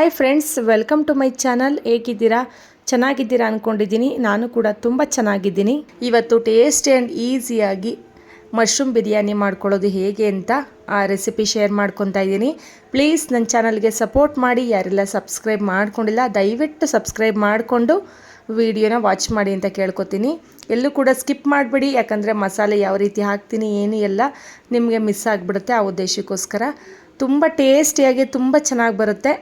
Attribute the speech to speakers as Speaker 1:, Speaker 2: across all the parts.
Speaker 1: Hi friends welcome to my channel ಹೇಗಿದ್ದೀರಾ? ಚೆನ್ನಾಗಿದ್ದೀರಾ ಅಂದ್ಕೊಂಡಿದ್ದೀನಿ ನಾನು ಕೂಡ ತುಂಬ ಚೆನ್ನಾಗಿದ್ದೀನಿ. ಇವತ್ತು ಟೇಸ್ಟ್ ಆ್ಯಂಡ್ ಈಸಿಯಾಗಿ ಮಶ್ರೂಮ್ ಬಿರಿಯಾನಿ ಮಾಡ್ಕೊಳ್ಳೋದು ಹೇಗೆ ಅಂತ ಆ ರೆಸಿಪಿ ಶೇರ್ ಮಾಡ್ಕೊತಾ ಇದ್ದೀನಿ. ಪ್ಲೀಸ್ ನನ್ನ ಚಾನಲ್ಗೆ ಸಪೋರ್ಟ್ ಮಾಡಿ. ಯಾರೆಲ್ಲ ಸಬ್ಸ್ಕ್ರೈಬ್ ಮಾಡ್ಕೊಂಡಿಲ್ಲ, ದಯವಿಟ್ಟು ಸಬ್ಸ್ಕ್ರೈಬ್ ಮಾಡಿಕೊಂಡು ವಿಡಿಯೋನ ವಾಚ್ ಮಾಡಿ ಅಂತ ಕೇಳ್ಕೊತೀನಿ. ಎಲ್ಲೂ ಕೂಡ ಸ್ಕಿಪ್ ಮಾಡಬೇಡಿ. ಯಾಕಂದರೆ ಮಸಾಲೆ ಯಾವ ರೀತಿ ಹಾಕ್ತೀನಿ, ಏನು ಎಲ್ಲ ನಿಮಗೆ ಮಿಸ್ ಆಗಿಬಿಡುತ್ತೆ ಆ ಉದ್ದೇಶಕ್ಕೋಸ್ಕರ. ತುಂಬ ಟೇಸ್ಟಿಯಾಗಿ ತುಂಬ ಚೆನ್ನಾಗಿ ಬರುತ್ತೆ.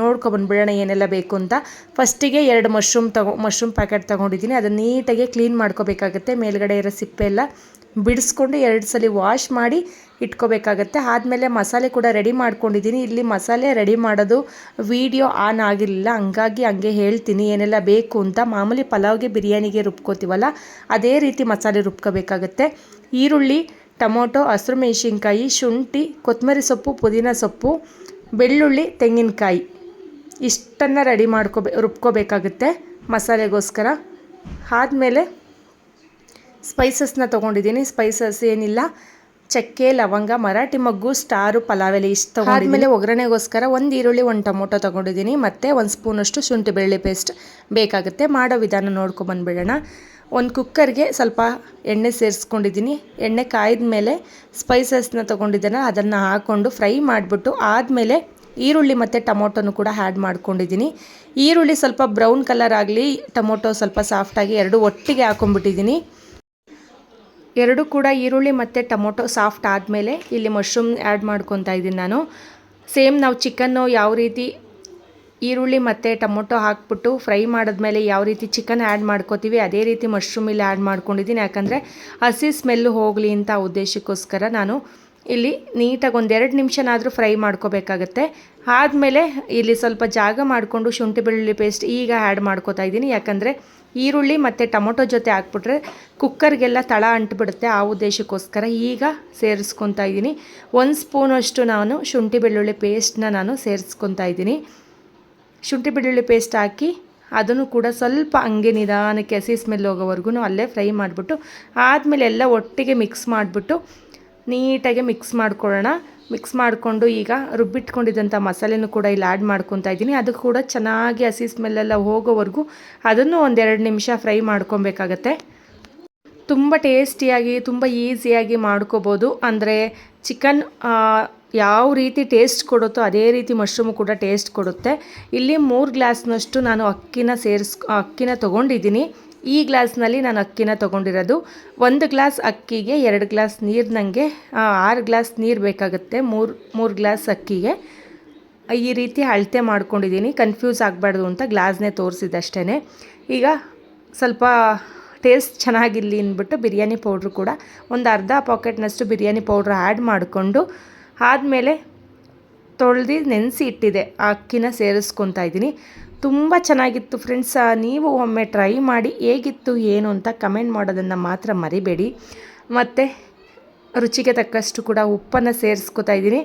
Speaker 1: ನೋಡ್ಕೊಬಂದ್ಬಿಡೋಣ ಏನೆಲ್ಲ ಬೇಕು ಅಂತ. ಫಸ್ಟಿಗೆ ಎರಡು ಮಶ್ರೂಮ್ ತಗೋ ಮಶ್ರೂಮ್ ಪ್ಯಾಕೆಟ್ ತೊಗೊಂಡಿದ್ದೀನಿ. ಅದನ್ನು ನೀಟಾಗಿ ಕ್ಲೀನ್ ಮಾಡ್ಕೋಬೇಕಾಗುತ್ತೆ. ಮೇಲ್ಗಡೆ ಇರೋ ಸಿಪ್ಪೆ ಎಲ್ಲ ಬಿಡಿಸ್ಕೊಂಡು ಎರಡು ಸಲ ವಾಶ್ ಮಾಡಿ ಇಟ್ಕೋಬೇಕಾಗತ್ತೆ. ಆದಮೇಲೆ ಮಸಾಲೆ ಕೂಡ ರೆಡಿ ಮಾಡ್ಕೊಂಡಿದ್ದೀನಿ. ಇಲ್ಲಿ ಮಸಾಲೆ ರೆಡಿ ಮಾಡೋದು ವೀಡಿಯೋ ಆನ್ ಆಗಿರಲಿಲ್ಲ. ಹಂಗಾಗಿ ಹಂಗೆ ಹೇಳ್ತೀನಿ ಏನೆಲ್ಲ ಬೇಕು ಅಂತ. ಮಾಮೂಲಿ ಪಲಾವ್ಗೆ ಬಿರಿಯಾನಿಗೆ ರುಬ್ಕೋತೀವಲ್ಲ, ಅದೇ ರೀತಿ ಮಸಾಲೆ ರುಬ್ಕೋಬೇಕಾಗತ್ತೆ. ಈರುಳ್ಳಿ ಟೊಮೊಟೊ ಹಸಿರು ಮೆಣಸಿನ್ಕಾಯಿ ಶುಂಠಿ ಕೊತ್ತಂಬರಿ ಸೊಪ್ಪು ಪುದೀನ ಸೊಪ್ಪು ಬೆಳ್ಳುಳ್ಳಿ ತೆಂಗಿನಕಾಯಿ. ಇಷ್ಟನ್ನು ರೆಡಿ ಮಾಡ್ಕೋಬೇ ರುಬ್ಕೋಬೇಕಾಗುತ್ತೆ ಮಸಾಲೆಗೋಸ್ಕರ. ಆದಮೇಲೆ ಸ್ಪೈಸಸ್ನ ತೊಗೊಂಡಿದ್ದೀನಿ. ಸ್ಪೈಸಸ್ ಏನಿಲ್ಲ. ಚಕ್ಕೆ ಲವಂಗ ಮರಾಠಿ ಮಗ್ಗು ಸ್ಟಾರು ಪಲಾವ್ ಎಲೆ ಇಷ್ಟು ಆದ್ಮೇಲೆ ಒಗ್ಗರಣೆಗೋಸ್ಕರ ಒಂದು ಈರುಳ್ಳಿ ಒಂದು ಟೊಮೊಟೊ ತೊಗೊಂಡಿದ್ದೀನಿ. ಮತ್ತು ಒಂದು ಸ್ಪೂನಷ್ಟು ಶುಂಠಿ ಬೆಳ್ಳುಳ್ಳಿ ಪೇಸ್ಟ್ ಬೇಕಾಗುತ್ತೆ. ಮಾಡೋ ವಿಧಾನ ನೋಡ್ಕೊಬಂದ್ಬಿಡೋಣ ಒಂದು ಕುಕ್ಕರ್ಗೆ ಸ್ವಲ್ಪ ಎಣ್ಣೆ ಸೇರಿಸ್ಕೊಂಡಿದ್ದೀನಿ. ಎಣ್ಣೆ ಕಾಯ್ದ ಮೇಲೆ ಸ್ಪೈಸಸ್ನ ತೊಗೊಂಡಿದ್ದೇನೆ ಅದನ್ನು ಹಾಕ್ಕೊಂಡು ಫ್ರೈ ಮಾಡಿಬಿಟ್ಟು ಆದಮೇಲೆ ಈರುಳ್ಳಿ ಮತ್ತು ಟೊಮೊಟೊನು ಕೂಡ ಆ್ಯಡ್ ಮಾಡ್ಕೊಂಡಿದ್ದೀನಿ. ಈರುಳ್ಳಿ ಸ್ವಲ್ಪ ಬ್ರೌನ್ ಕಲರ್ ಆಗಲಿ, ಟೊಮೊಟೊ ಸ್ವಲ್ಪ ಸಾಫ್ಟಾಗಿ ಎರಡು ಒಟ್ಟಿಗೆ ಹಾಕೊಂಡ್ಬಿಟ್ಟಿದ್ದೀನಿ. ಎರಡು ಕೂಡ ಈರುಳ್ಳಿ ಮತ್ತು ಟೊಮೊಟೊ ಸಾಫ್ಟ್ ಆದಮೇಲೆ ಇಲ್ಲಿ ಮಶ್ರೂಮ್ ಆ್ಯಡ್ ಮಾಡ್ಕೊತಾ ಇದ್ದೀನಿ ನಾನು. ಸೇಮ್ ನಾವು ಚಿಕನ್ನು ಯಾವ ರೀತಿ ಈರುಳ್ಳಿ ಮತ್ತು ಟೊಮೊಟೊ ಹಾಕ್ಬಿಟ್ಟು ಫ್ರೈ ಮಾಡಿದ್ಮೇಲೆ ಯಾವ ರೀತಿ ಚಿಕನ್ ಆ್ಯಡ್ ಮಾಡ್ಕೋತೀವಿ, ಅದೇ ರೀತಿ ಮಶ್ರೂಮ್ ಇಲ್ಲಿ ಆ್ಯಡ್ ಮಾಡ್ಕೊಂಡಿದ್ದೀನಿ. ಯಾಕಂದರೆ ಹಸಿ ಸ್ಮೆಲ್ಲು ಹೋಗಲಿ ಅಂತ ಉದ್ದೇಶಕ್ಕೋಸ್ಕರ ನಾನು ಇಲ್ಲಿ ನೀಟಾಗಿ ಒಂದೆರಡು ನಿಮಿಷನಾದರೂ ಫ್ರೈ ಮಾಡ್ಕೋಬೇಕಾಗತ್ತೆ. ಆದಮೇಲೆ ಇಲ್ಲಿ ಸ್ವಲ್ಪ ಜಾಗ ಮಾಡಿಕೊಂಡು ಶುಂಠಿ ಬೆಳ್ಳುಳ್ಳಿ ಪೇಸ್ಟ್ ಈಗ ಆ್ಯಡ್ ಮಾಡ್ಕೋತಾ ಇದ್ದೀನಿ. ಯಾಕಂದರೆ ಈರುಳ್ಳಿ ಮತ್ತು ಟೊಮೊಟೊ ಜೊತೆ ಹಾಕ್ಬಿಟ್ರೆ ಕುಕ್ಕರ್ಗೆಲ್ಲ ತಳ ಅಂಟ್ಬಿಡುತ್ತೆ. ಆ ಉದ್ದೇಶಕ್ಕೋಸ್ಕರ ಈಗ ಸೇರಿಸ್ಕೊತಾ ಇದ್ದೀನಿ. ಒಂದು ಸ್ಪೂನಷ್ಟು ನಾನು ಶುಂಠಿ ಬೆಳ್ಳುಳ್ಳಿ ಪೇಸ್ಟ್ನ ನಾನು ಸೇರಿಸ್ಕೊತಾ ಇದ್ದೀನಿ. ಶುಂಠಿ ಬೆಳ್ಳುಳ್ಳಿ ಪೇಸ್ಟ್ ಹಾಕಿ ಅದನ್ನು ಕೂಡ ಸ್ವಲ್ಪ ಹಂಗೆ ನಿಧಾನಕ್ಕೆ ಹಸಿ ಸ್ಮೆಲ್ ಹೋಗೋವರೆಗೂ ಅಲ್ಲೇ ಫ್ರೈ ಮಾಡಿಬಿಟ್ಟು ಆದಮೇಲೆ ಎಲ್ಲ ಒಟ್ಟಿಗೆ ಮಿಕ್ಸ್ ಮಾಡಿಬಿಟ್ಟು ನೀಟಾಗಿ ಮಿಕ್ಸ್ ಮಾಡ್ಕೊಳ್ಳೋಣ. ಮಿಕ್ಸ್ ಮಾಡಿಕೊಂಡು ಈಗ ರುಬ್ಬಿಟ್ಕೊಂಡಿದ್ದಂಥ ಮಸಾಲೆನೂ ಕೂಡ ಇಲ್ಲಿ ಆ್ಯಡ್ ಮಾಡ್ಕೊತಾ ಇದ್ದೀನಿ. ಅದು ಕೂಡ ಚೆನ್ನಾಗಿ ಹಸಿ ಸ್ಮೆಲ್ಲೆಲ್ಲ ಹೋಗೋವರೆಗೂ ಅದನ್ನು ಒಂದೆರಡು ನಿಮಿಷ ಫ್ರೈ ಮಾಡ್ಕೊಬೇಕಾಗತ್ತೆ. ತುಂಬ ಟೇಸ್ಟಿಯಾಗಿ ತುಂಬ ಈಸಿಯಾಗಿ ಮಾಡ್ಕೋಬೋದು. ಅಂದರೆ ಚಿಕನ್ ಯಾವ ರೀತಿ ಟೇಸ್ಟ್ ಕೊಡುತ್ತೋ ಅದೇ ರೀತಿ ಮಶ್ರೂಮು ಕೂಡ ಟೇಸ್ಟ್ ಕೊಡುತ್ತೆ. ಇಲ್ಲಿ ಮೂರು ಗ್ಲಾಸ್ನಷ್ಟು ನಾನು ಅಕ್ಕಿನ ಸೇರಿಸ್, ಅಕ್ಕಿನ ತೊಗೊಂಡಿದ್ದೀನಿ. ಈ ಗ್ಲಾಸ್ನಲ್ಲಿ ನಾನು ಅಕ್ಕಿನ ತೊಗೊಂಡಿರೋದು. ಒಂದು ಗ್ಲಾಸ್ ಅಕ್ಕಿಗೆ ಎರಡು ಗ್ಲಾಸ್ ನೀರು ನನಗೆ ಆರು ಗ್ಲಾಸ್ ನೀರು ಬೇಕಾಗುತ್ತೆ ಮೂರು ಮೂರು ಗ್ಲಾಸ್ ಅಕ್ಕಿಗೆ. ಈ ರೀತಿ ಅಳತೆ ಮಾಡ್ಕೊಂಡಿದ್ದೀನಿ. ಕನ್ಫ್ಯೂಸ್ ಆಗಬಾರ್ದು ಅಂತ ಗ್ಲಾಸ್ನೇ ತೋರಿಸಿದಷ್ಟೇ ಈಗ ಸ್ವಲ್ಪ ಟೇಸ್ಟ್ ಚೆನ್ನಾಗಿರಲಿ ಅಂದ್ಬಿಟ್ಟು ಬಿರಿಯಾನಿ ಪೌಡ್ರು ಕೂಡ ಒಂದು ಅರ್ಧ ಪಾಕೆಟ್ನಷ್ಟು ಬಿರಿಯಾನಿ ಪೌಡ್ರ್ ಆ್ಯಡ್ ಮಾಡಿಕೊಂಡು ಆದಮೇಲೆ ತೊಳೆದು ನೆನೆಸಿ ಇಟ್ಟಿದೆ. ಆ ಅಕ್ಕಿನ ಸೇರಿಸ್ಕೊತಾ ಇದ್ದೀನಿ. ತುಂಬ ಚೆನ್ನಾಗಿತ್ತು ಫ್ರೆಂಡ್ಸ್. ನೀವು ಒಮ್ಮೆ ಟ್ರೈ ಮಾಡಿ ಹೇಗಿತ್ತು, ಏನು ಅಂತ ಕಮೆಂಟ್ ಮಾಡೋದನ್ನು ಮಾತ್ರ ಮರಿಬೇಡಿ. ಮತ್ತು ರುಚಿಗೆ ತಕ್ಕಷ್ಟು ಕೂಡ ಉಪ್ಪನ್ನು ಸೇರಿಸ್ಕೊತಾ ಇದ್ದೀನಿ.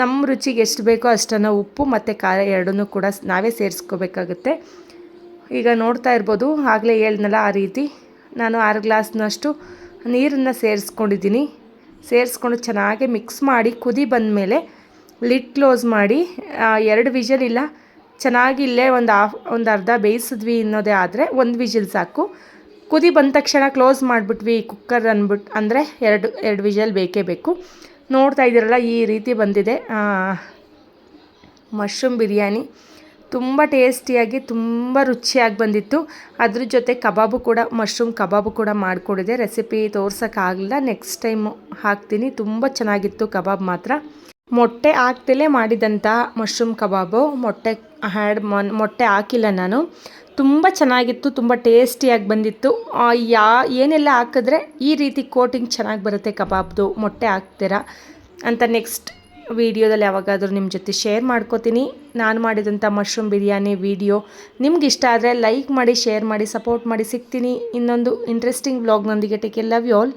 Speaker 1: ನಮ್ಮ ರುಚಿಗೆ ಎಷ್ಟು ಬೇಕೋ ಅಷ್ಟನ್ನು ಉಪ್ಪು ಮತ್ತು ಖಾರ ಎರಡನ್ನೂ ಕೂಡ ನಾವೇ ಸೇರಿಸ್ಕೋಬೇಕಾಗುತ್ತೆ. ಈಗ ನೋಡ್ತಾ ಇರ್ಬೋದು, ಆಗಲೇ ಹೇಳ್ದನಲ್ಲ ಆ ರೀತಿ. ನಾನು ಆರು ಗ್ಲಾಸ್ನಷ್ಟು ನೀರನ್ನು ಸೇರಿಸ್ಕೊಂಡಿದ್ದೀನಿ. ಸೇರಿಸ್ಕೊಂಡು ಚೆನ್ನಾಗಿ ಮಿಕ್ಸ್ ಮಾಡಿ ಕುದಿ ಬಂದಮೇಲೆ ಲಿಡ್ ಕ್ಲೋಸ್ ಮಾಡಿ ಎರಡು ವಿಷಲ್ ಇಲ್ಲ, ಚೆನ್ನಾಗಿ ಇಲ್ಲೇ ಒಂದು ಆಫ್, ಒಂದು ಅರ್ಧ ಬೇಯಿಸಿದ್ವಿ ಅನ್ನೋದೇ ಆದರೆ ಒಂದು ವಿಜಿಲ್ ಸಾಕು. ಕುದಿ ಬಂದ ತಕ್ಷಣ ಕ್ಲೋಸ್ ಮಾಡಿಬಿಟ್ವಿ ಕುಕ್ಕರ್ ಅಂದ್ಬಿಟ್ಟು ಅಂದರೆ ಎರಡು ಎರಡು ವಿಜಲ್ ಬೇಕೇ ಬೇಕು. ನೋಡ್ತಾ ಇದ್ದೀರಲ್ಲ ಈ ರೀತಿ ಬಂದಿದೆ ಮಶ್ರೂಮ್ ಬಿರಿಯಾನಿ. ತುಂಬ ಟೇಸ್ಟಿಯಾಗಿ, ತುಂಬ ರುಚಿಯಾಗಿ ಬಂದಿತ್ತು. ಅದ್ರ ಜೊತೆ ಕಬಾಬು ಕೂಡ, ಮಶ್ರೂಮ್ ಕಬಾಬು ಕೂಡ ಮಾಡಿಕೊಡಿದೆ ರೆಸಿಪಿ ತೋರ್ಸೋಕ್ಕಾಗಲಿಲ್ಲ. ನೆಕ್ಸ್ಟ್ ಟೈಮು ಹಾಕ್ತೀನಿ. ತುಂಬ ಚೆನ್ನಾಗಿತ್ತು ಕಬಾಬ್ ಮಾತ್ರ. ಮೊಟ್ಟೆ ಹಾಕ್ತಲೇ ಮಾಡಿದಂಥ ಮಶ್ರೂಮ್ ಕಬಾಬು. ಮೊಟ್ಟೆ ಹ್ಯಾಡ್ ಮನ್, ಮೊಟ್ಟೆ ಹಾಕಿಲ್ಲ ನಾನು. ತುಂಬ ಚೆನ್ನಾಗಿತ್ತು, ತುಂಬ ಟೇಸ್ಟಿಯಾಗಿ ಬಂದಿತ್ತು. ಯಾ, ಏನೆಲ್ಲ ಹಾಕಿದ್ರೆ ಈ ರೀತಿ ಕೋಟಿಂಗ್ ಚೆನ್ನಾಗಿ ಬರುತ್ತೆ ಕಬಾಬ್ದು. ಮೊಟ್ಟೆ ಹಾಕ್ತೀರಾ ಅಂತ ನೆಕ್ಸ್ಟ್ ವೀಡಿಯೋದಲ್ಲಿ ಯಾವಾಗಾದರೂ ನಿಮ್ಮ ಜೊತೆ ಶೇರ್ ಮಾಡ್ಕೋತೀನಿ. ನಾನು ಮಾಡಿದಂಥ ಮಶ್ರೂಮ್ ಬಿರಿಯಾನಿ ವಿಡಿಯೋ ನಿಮ್ಗೆ ಇಷ್ಟ ಆದರೆ ಲೈಕ್ ಮಾಡಿ ಶೇರ್ ಮಾಡಿ ಸಪೋರ್ಟ್ ಮಾಡಿ ಸಿಗ್ತೀನಿ. ಇನ್ನೊಂದು ಇಂಟ್ರೆಸ್ಟಿಂಗ್ ವ್ಲಾಗ್ನೊಂದಿಗೆ ಟೇಕ್ ಲವ್ ಯು ಆಲ್